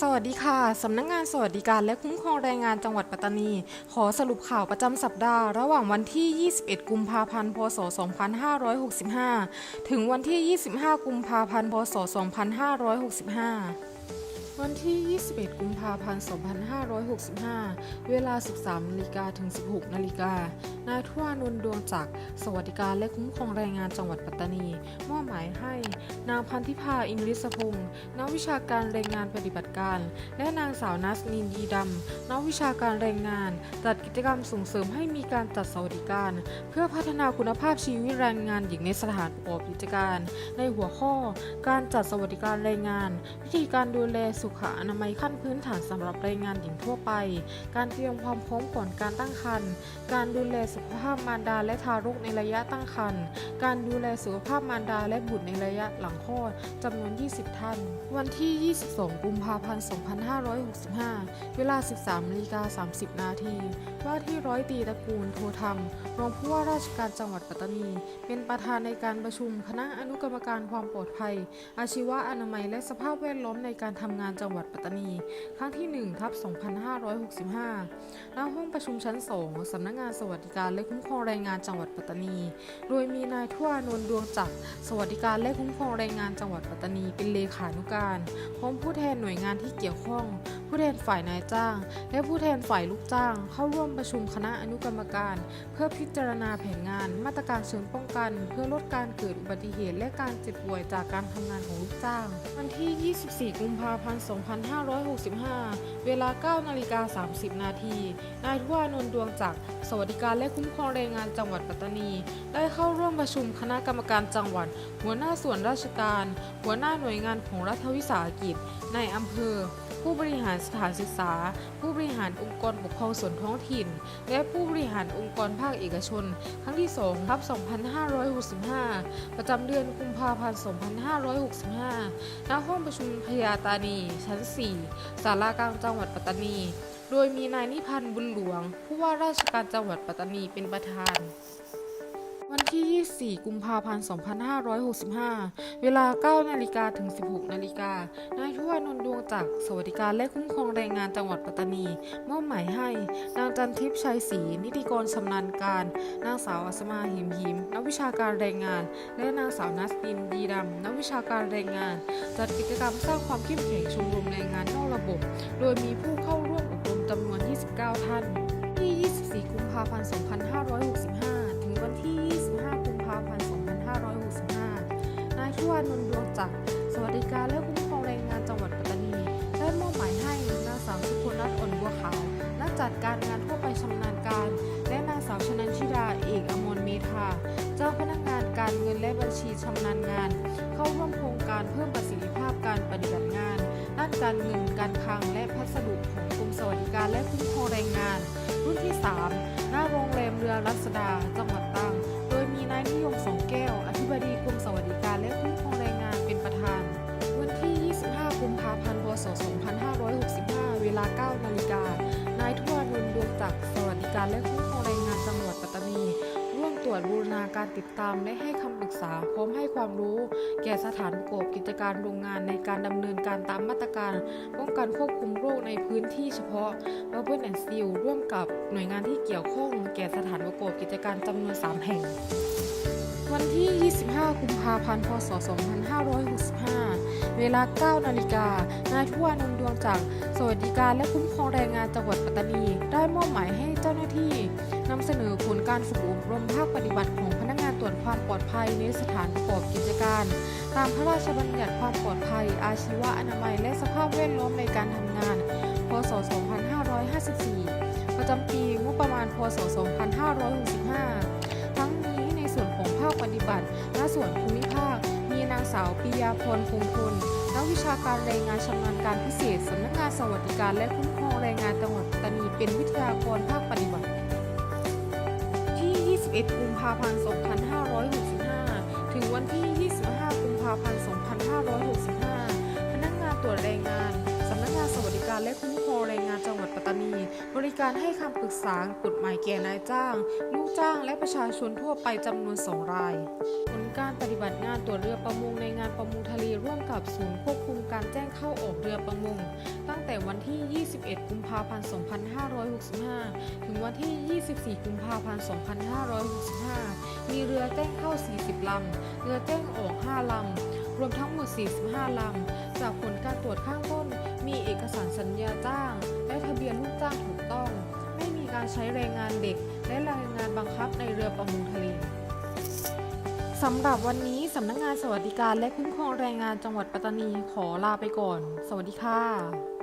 สวัสดีค่ะ สำนักงงานสวัสดิการและคุ้มครองแรงงานจังหวัดปัตตานี ขอสรุปข่าวประจำสัปดาห์ ระหว่างวันที่ 21 กุมภาพันธ์ พศ 2565 ถึงวันที่ 25 กุมภาพันธ์ พศ 2565 วันที่ 21 กุมภาพันธ์ 2565 เวลา 13นาฬิกาถึง 16นาฬิกา นายทวานนท์ดวงจักร สวัสดิการและคุ้มครองแรงงานจังหวัดปัตตานี มอบหมายให้ นางพันธิพา อิงลิสพงศ์นักวิชาการแรงงานปฏิบัติการ และนางสาวนัสนินยีดำนักวิชาการแรงงาน จัดกิจกรรมส่งเสริมให้มีการจัดสวัสดิการ เพื่อพัฒนาคุณภาพชีวิตแรงงานหญิงในสถานประกอบกิจการ ในหัวข้อ การจัดสวัสดิการแรงงาน วิธีการดูแลสุขอนามัยขั้นพื้นฐานสำหรับแรงงานหญิงทั่วไป การเตรียมความพร้อมก่อนการตั้งครรภ์ การดูแลสุขภาพมารดาและทารกในระยะตั้งครรภ์ การดูแลสุขภาพมารดาและบุตรในระยะหลังคลอดจำนวน 20 ท่าน วันที่ 22 กุมภาพันธ์ 2565 เวลา 13นาฬิกา30 นาที ว่าที่ร้อยตรีตระกูลโทธรรม รองผู้ว่าราชการจังหวัดปัตตานี เป็นประธานในการประชุมคณะอนุกรรมการความปลอดภัย อาชีวะอนามัยและสภาพแวดล้อมในการทำงานจังหวัดปัตตานี ครั้งที่1ทับ2565 ณ ห้องประชุมชั้น 2 สำนักงานสวัสดิการและคุ้มครองแรงงานจังหวัดปัตตานี โดยมีนายทั่วนนดวงจักรสวัสดิการและคุ้มครองแรงงานจังหวัดปัตตานี เป็นเลขานุการพร้อมผู้แทนหน่วยงานที่เกี่ยวข้อง ผู้แทนฝ่ายนายจ้าง และผู้แทนฝ่ายลูกจ้าง เข้าร่วมประชุมคณะอนุกรรมการ เพื่อพิจารณาแผนงาน มาตรการเชิงป้องกัน เพื่อลดการเกิดอุบัติเหตุและการเจ็บป่วยจากการทำงานของลูกจ้าง วันที่ 24 กุมภาพันธ์ 2565 เวลา 9 นาฬิกา 30 นาที นายทวานนท์ดวงจักรสวัสดิการและคุ้มครองแรงงานจังหวัดปัตตานี ได้เข้าร่วมประชุมคณะกรรมการจังหวัด หัวหน้าส่วนราชการ หัวหน้าหน่วยงานของรัฐวิสาหกิจ ในอำเภอ ผู้บริหารสถานศึกษา ผู้บริหารองค์กรปกครองส่วนท้องถิ่น และผู้บริหารองค์กรภาคเอกชน ครั้งที่2ทับ2565 ประจำเดือนกุมภาพันธ์ 2565 ณ ห้องประชุมพญาตานี ชั้น 4 ศาลากลางจังหวัดปัตตานี โดยมีนายนิพันธ์บุญหลวง ผู้ว่าราชการจังหวัดปัตตานีเป็นประธาน ที่ 24 กุมภาพันธ์ 2565 เวลา 9 นาฬิกาถึง 16 นาฬิกานายทวานนท์ดวงจักสวัสดิการและคุ้มครองแรงงานจังหวัดปัตตานี มอบหมายให้ นางจันทิพย์ชัยศรีนิติกรชำนาญการ นางสาวอัศมาหิมหิม นักวิชาการแรงงาน และนางสาวนัสตินดีดำนักวิชาการแรงงาน จัดกิจกรรมสร้างความเข้มแข็งชมรมแรงงานนอกระบบ โดยมีผู้เข้าร่วมอบรมจำนวน 29 ท่าน ที่ 24 กุมภาพันธ์ 2565 2565นายทิวานนดวงจักรสวัสดิการและคุ้มครองแรงงานจังหวัดปัตตานีได้มอบหมายให้นางสาวสุพลรัตน์อ่อนบัวขาวนักจัดการงานทั่วไปชำนาญการ และนางสาวชนันชิดาเอกอมรเมธาเจ้าพนักงานการเงินและบัญชีชำนาญงาน เข้าร่วมโครงการเพิ่มประสิทธิภาพการปฏิบัติงานด้านการเงินการคลังและพัสดุของกรมสวัสดิการและคุ้มครองแรงงาน รุ่นที่ 3 หน้าโรงแรมเรือรัศดาจังหวัด นายนิยมสองแก้ว อธิบดีกรมสวัสดิการและคุ้มครอง วมตรวจบูรณาการติดตามและให้คำปรึกษาพร้อมให้ความรู้ แก่สถานประกอบกิจการโรงงานในการดำเนินการตามมาตรการป้องกันควบคุมโรคในพื้นที่เฉพาะ b u b b l e and Seal ร่วมกับหน่วยงานที่เกี่ยวข้องแก่สถานประกอบกิจการจำนวน 3 แห่ง วันที่ 25 กุมภาพันธ์ พศ 2565 เวลา 9 นาฬิกานายทวานนดวงจักรสวัสดิการและคุ้มครองแรงงานจังหวัดปัตตานี ได้มอบหมายให้เจ้าหน้าที่นำเสนอผลการฝึกอบรมภาคปฏิบัติของพนักงานตรวจความปลอดภัยในสถานประกอบกิจการ ตามพระราชบัญญัติความปลอดภัย อาชีวะอนามัย และสภาพแวดล้อมในการทำงาน พศ 2554 ประจำปีงบประมาณ พศ 2565 ทั้งนี้ในส่วนของภาคปฏิบัติณส่วนภูมิ สาวปิยาพรคงพลนักวิชาการแรงงานชำนาญการพิเศษสำนักงานสวัสดิการและคุ้มครองแรงงานจังหวัดปัตตานีเป็นวิทยากรภาคปฏิบัติที่ 21 กุมภาพันธ์ 2565 ถึงวันที่ 25 กุมภาพันธ์ 2565 พนักงานตรวจแรงงานสำนักงานสวัสดิการและคุ้ม นี บริการให้คำปรึกษากฎหมายแก่นายจ้าง ลูกจ้างและประชาชนทั่วไปจำนวนสองราย ผลการปฏิบัติงานตรวจเรือประมงในงานประมงทะเลร่วมกับศูนย์ควบคุมการแจ้งเข้าออกเรือประมง ตั้งแต่วันที่ 21 กุมภาพันธ์ 2565 ถึงวันที่ 24 กุมภาพันธ์ 2565 มีเรือแจ้งเข้า 40 ลำ เรือแจ้งออก 5 ลำ รวมทั้งหมด 45 ลำ จากผลการตรวจข้างต้น มีเอกสารสัญญาจ้าง และทะเบียนลูกจ้างถูกต้อง ไม่มีการใช้แรงงานเด็ก และแรงงานบังคับในเรือประมงทะเลสำหรับวันนี้สำนักงานสวัสดิการและคุ้มครองแรงงานจังหวัดปัตตานีขอลาไปก่อน สวัสดีค่ะ